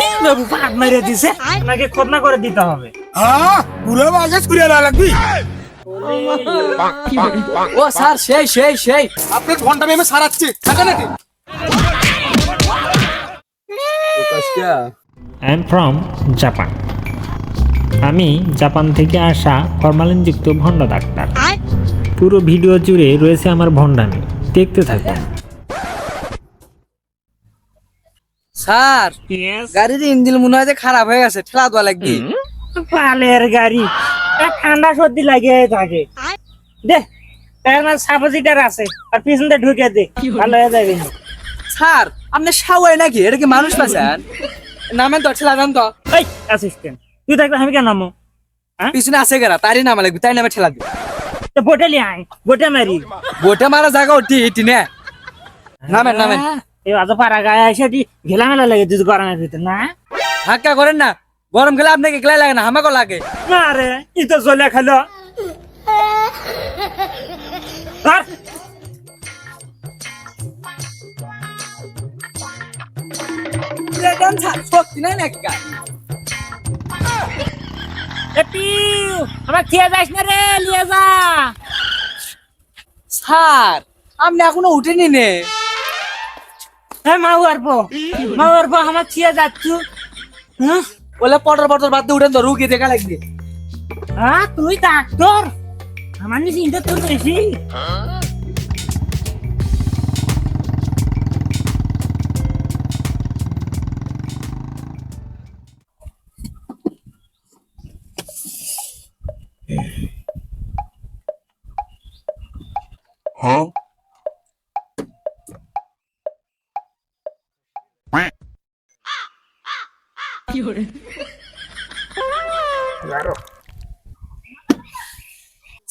এই বাবু পাট মেরে দিছে। নাকি খতনা করে দিতে হবে। পুরো বাজে ছুড়ে লাগবি। ও স্যার সেই সেই সেই। আপনার ঘণ্টা মেমে সারাচ্ছি। থাকে নাকি? আই এম ফ্রম জাপান আমি জাপান থেকে আসা ফরমালিনযুক্ত ভণ্ড ডাক্তার। পুরো ভিডিও জুড়ে রয়েছে আমার ভণ্ডামি। দেখতে থাকুন। স্যার গাড়ির ইঞ্জিন মনে হয় যে খারাপ হয়ে গেছে ঠেলা দেওয়া লাগবে। পালের গাড়ি ঠান্ডা সর্দি লাগিয়ে থাকে। দে তার সাপোজিটার আছে আর পিছনটা ঢুকে দে ভালো হয়ে যাবে। স্যার আপনি সাওয়াই নাকি? এটা কি মানুষ পাচ্ছেন নামেন তো ঠেলা দেন তো। এই অ্যাসিস্ট্যান্ট তুই থাকলে আমি কেন নামো পিছনে আছে গেরা তারই নামা লাগবে তাই নামে ঠেলা দিবে। তো বোটে আয় বোটে মারি। বোটে মারা জায়গা উঠি ইটি নে নামেন নামেন। এই অত পাড়া গায়ে এসে দি ঘেলা মেলা লাগে তুই গরমের ভিতর না? হাক্কা করেন না গরম গেলে আপনাকে গেলাই লাগে না হামাকও লাগে। না রে ই তো চলে খালো। আমার খেয়ে যাস না রে লিয়ে যা। স্যার আপনি এখনও উঠেনি নে। হ্যাঁ মা আরবো মা আরবো আমার খেয়ে যাচ্ছু। হ্যাঁ বলে পটর পটর বাদ দিয়ে উঠেন তো রুগী দেখা লাগবে। হ্যাঁ তুই ডাক্তার? আমার নিয়ে চিন্তা তোর বেশি।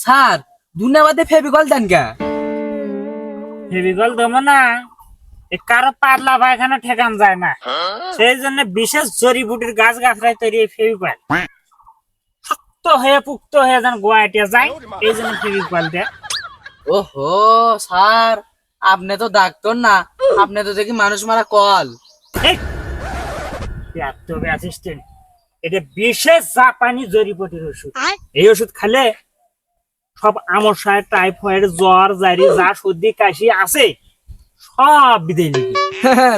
স্যার দুনিয়া বাদে ফেবিকল দেন কে? ফেবিকল দেবো না। এ কারও পাতলা পায়খানা ঠেকান যায় না। সেই জন্য বিশেষ জড়িবুটির গাছ গাছরাই তৈরি ফেবিকল শক্ত হয়ে পুক্ত হয়ে যেন গোয়াটিয়া যায় এই জন্য ফেবিকল দেয়। ওহো স্যার আপনি তো ডাক্তার না আপনি তো দেখি মানুষ মারা কল। তবে অ্যাসিস্ট্যান্ট এটা বিশেষ জাপানি জড়িবুটির ওষুধ। এই ওষুধ খেলে সব আমশায় টাইফয়েড জ্বর জারি যা সর্দি কাশি আছে সব বিদায় নিবি।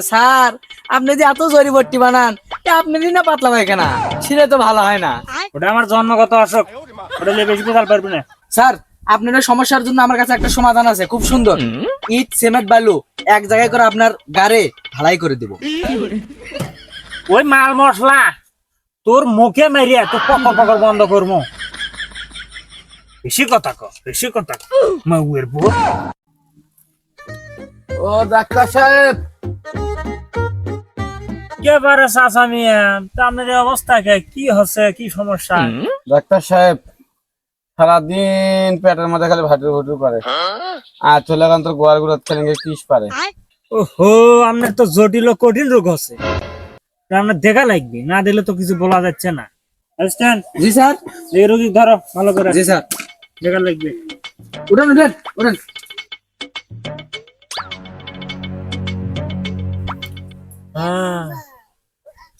স্যার আপনি যে এত জরিবট্টি বানান আপনি না পাতলা পায়খানা ছিঁড়ে তো ভালো হয় না। ওটা আমার জন্মগত অসুখ। ওটা নিয়ে বেশি পেশাল পারবি না। স্যার আপনার ওই সমস্যার জন্য আমার কাছে একটা সমাধান আছে খুব সুন্দর। ইট সিমেন্ট বালু এক জায়গায় করে আপনার গাড়ে ঢালাই করে দিব। ওই মাল মশলা তোর মুখে মারিয়া তোর পকর পকর বন্ধ করব বেশি কথা কর বেশি কথা কর মাউয়ের বউ। ও ডাক্তার সাহেব। কে পারে চাচা মিয়া? আপনার অবস্থা কে? কি হচ্ছে? কি সমস্যা? ডাক্তার সাহেব সারাদিন পেটের মধ্যে খালি ভাটুর ভাটুর করে। আর চলে গেল তোর গোয়ারগুলো ছেলেকে কিস পারে। ওহো আপনার তো জটিল কঠিন রোগ হচ্ছে। আপনার দেখা লাগবে না দিলে তো কিছু বলা যাচ্ছে না। বুঝছেন জি স্যার। এই রোগী ধরো ভালো করে। জি স্যার। দেখা লাগবে। উঠেন উঠেন উঠেন। হ্যাঁ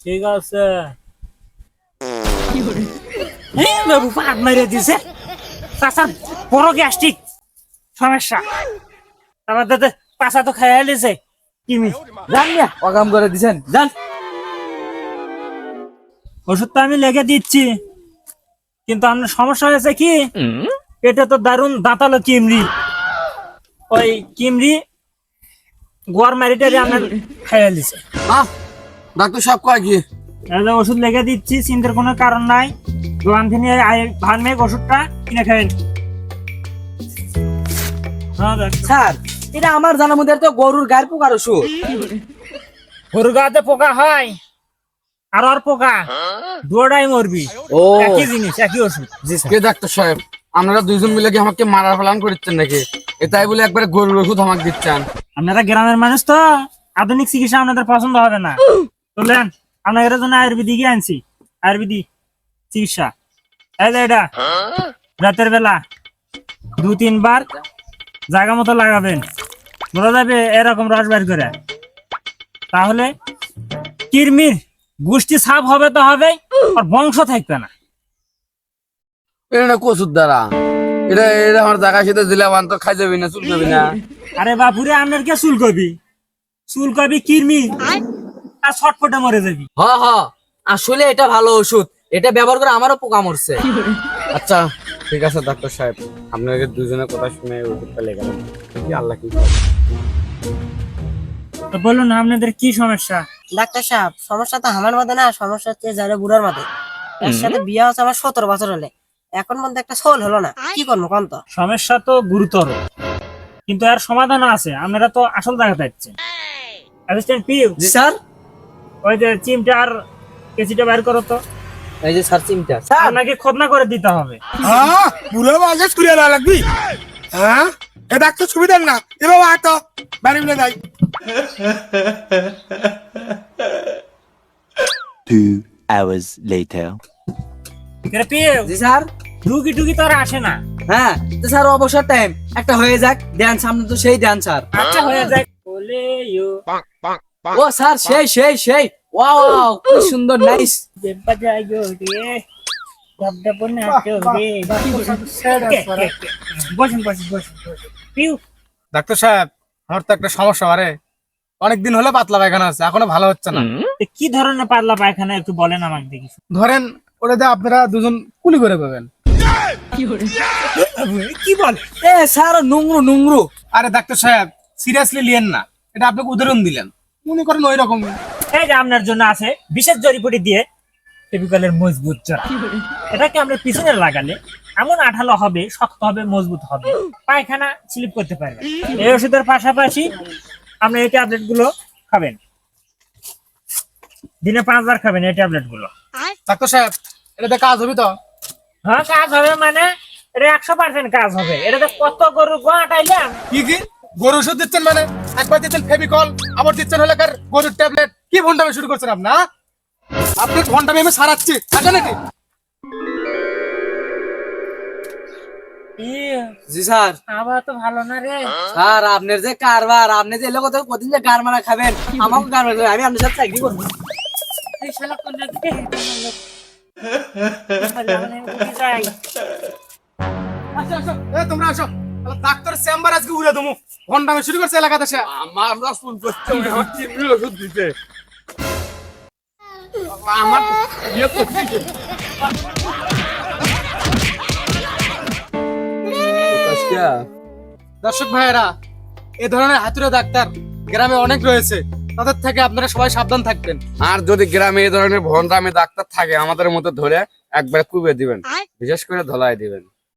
ঠিক আছে। এই বাবু পাট মেরে দিছে। চাষা বড় গ্যাস্ট্রিক। সমস্যা। আমার দাদা পাশা তো খাইয়া লিছে কিমি যান মিয়া। অকাম করে দিছেন। যান। ওষুধ তো আমি লেগে দিচ্ছি। কিন্তু আপনার সমস্যা হয়েছে কি? পেটে তো দারুণ দাঁতালো কিমরি। ওই কিমরি গোয়ার মারিটারি আপনার খাইয়া লিছে আহ ডাক্তার সাহেব কয় কি? তাহলে ওষুধ লেগে দিচ্ছি চিন্তার কোনো কারণ নাই। দোকান থেকে ভান মেঘ ওষুধটা কিনে খাবেন। হ্যাঁ। স্যার এটা আমার জানার মধ্যে তো গরুর গায়ের পোকার ওষুধ। গরু গাতে পোকা হয়? আর আর পোকা। দুটাই মরবি। ও। একই জিনিস একই ওষুধ। কে ডাক্তার সাহেব আপনারা দুইজন মিলে কি আমাকে মারার প্ল্যান করছেন নাকি? এটাই বলে একবারে গরুর ওষুধ আমাকে দিচ্ছেন। আপনারা গ্রামের মানুষ তো আধুনিক চিকিৎসা আপনাদের পছন্দ হবে না। বললেন আপনাদের জন্য আয়ুর্বেদিকই আনছি। আয়ুর্বেদিক চিকিৎসা। এই যে এটা রাতের বেলা দু তিনবার জায়গা মতো লাগাবেন। বোঝা যাবে এরকম রস বের করে। তাহলে কিরমির গোষ্ঠী সাপ হবে তো হবে আর বংশ থাকবে না। এটা কচুর দ্বারা। এটা এটা আমার জায়গা দিলে আমার তো খাই যাবি না চুল যাবি না। আরে বাপুরে আপনার কে চুল কবি চুল কবি কিরমি আর ছটফটে মরে যাবি। হ হ। আসলে এটা ভালো ওষুধ। এটা ব্যবহার করে আমারও পোকা মরছে। আচ্ছা ঠিক আছে ডাক্তার সাহেব। আপনাকে দুজনের কথা শুনে ওষুধটা লেখালাম কি আল্লাহ কি। তো বলুন আপনাদের কি সমস্যা? ডাক্তার সাহেব সমস্যা তো আমার মধ্যে না সমস্যা হচ্ছে যারা বুড়ার মধ্যে। এর সাথে বিয়ে হচ্ছে আমার সতেরো বছর হলে। এখন মধ্যে একটা সোল হলো না। কি করব কোন তো? সমস্যা তো গুরুতর। কিন্তু এর সমাধান আছে আপনারা তো আসল জায়গা যাচ্ছেন অ্যাসিস্ট্যান্ট পিউ স্যার। ওই যে চিমটা আর কেসিটা বের করো তো। এই যে স্যার চিমটা। স্যার আপনাকে খোদনা করে দিতে হবে। হ্যাঁ বুড়ো বাজে ছুরিয়ে লাগবি। হ্যাঁ? এ ডাক্তার সুবিধার না। এ বাবা আয় বাড়ি মিলে যাই। Two hours later. জি স্যার। রুগী টুগি তো আর আসে না। হ্যাঁ তো স্যার অবসর টাইম একটা হয়ে যাক দেন সামনে তো সেই দেন স্যার। আচ্ছা হয়ে যায় বলে ইউ। ও স্যার সেই সেই সেই। ওয়াও কি সুন্দর নাইস বাজায়ো রে। শব্দ বনাতো রে বসুন বসুন বসুন পিউ। ডাক্তার সাহেব আমার তো একটা সমস্যা আরে। অনেকদিন হলো পাতলা পায়খানা আছে এখনও ভালো হচ্ছে না। কি ধরনের পাতলা পায়খানা একটু বলেন আমাকে দেখি। ধরেন আপনারা দুজন কুলি করে পাবেন। কি বল? এ স্যার নোংরু নোংরু। আরে ডাক্তার সাহেব সিরিয়াসলি লিয়েন না। এটা আপনাকে উদাহরণ দিলেন। মনে করেন ওই রকম। এই যে আপনার জন্য আছে বিশেষ জড়িপুটি দিয়ে টেবিকলের মজবুত জড়া এটাকে আমরা পিছনে লাগালে এমন আঠালো হবে শক্ত হবে মজবুত হবে। পায়খানা স্লিপ করতে পারবে। এই ওষুধের পাশাপাশি আপনি এই ট্যাবলেটগুলো খাবেন। দিনে পাঁচবার খাবেন এই ট্যাবলেটগুলো ডাক্তার সাহেব এটাতে কাজ হবে তো? হ্যাঁ কাজ হবে মানে এটা একশো পার্সেন্ট কাজ হবে। এটাতে কত গরু গোয়াটাইলাম কি কি? গরু ওষুধ দিচ্ছেন মানে? একবার দিচ্ছেন ফেবিকল আবার দিচ্ছেন হলে গরুর ট্যাবলেট। কি ঘন্টামে শুরু করছেন আপনি হ্যাঁ? আপনি ঘণ্টা আমি সারাচ্ছি আছে নাকি জি স্যার। আবার তো ভালো না রে। স্যার আপনার যে কারবার আপনি যে এলো কদিন যে গার মারা খাবেন আমাকে গার মারা আমি আপনার সাথে চাকরি করব। তোমরা আসো। ডাক্তার চেম্বার আজকে উড়ে দেবো। ঘন্টামে শুরু করছে এলাকাতে সে। আমার করছে ওষুধ দিতে আমার ইয়ে করছে। দর্শক ভাইয়েরা এ ধরনের হাতুড়ে ডাক্তার গ্রামে অনেক রয়েছে। তাদের থেকে আপনারা সবাই সাবধান থাকবেন। আর যদি গ্রামে এই ধরনের ভন্ডামি ডাক্তার থাকে আমাদের মতো ধরে একবার কুবে দিবেন। বিশেষ করে ধলাই দিবেন।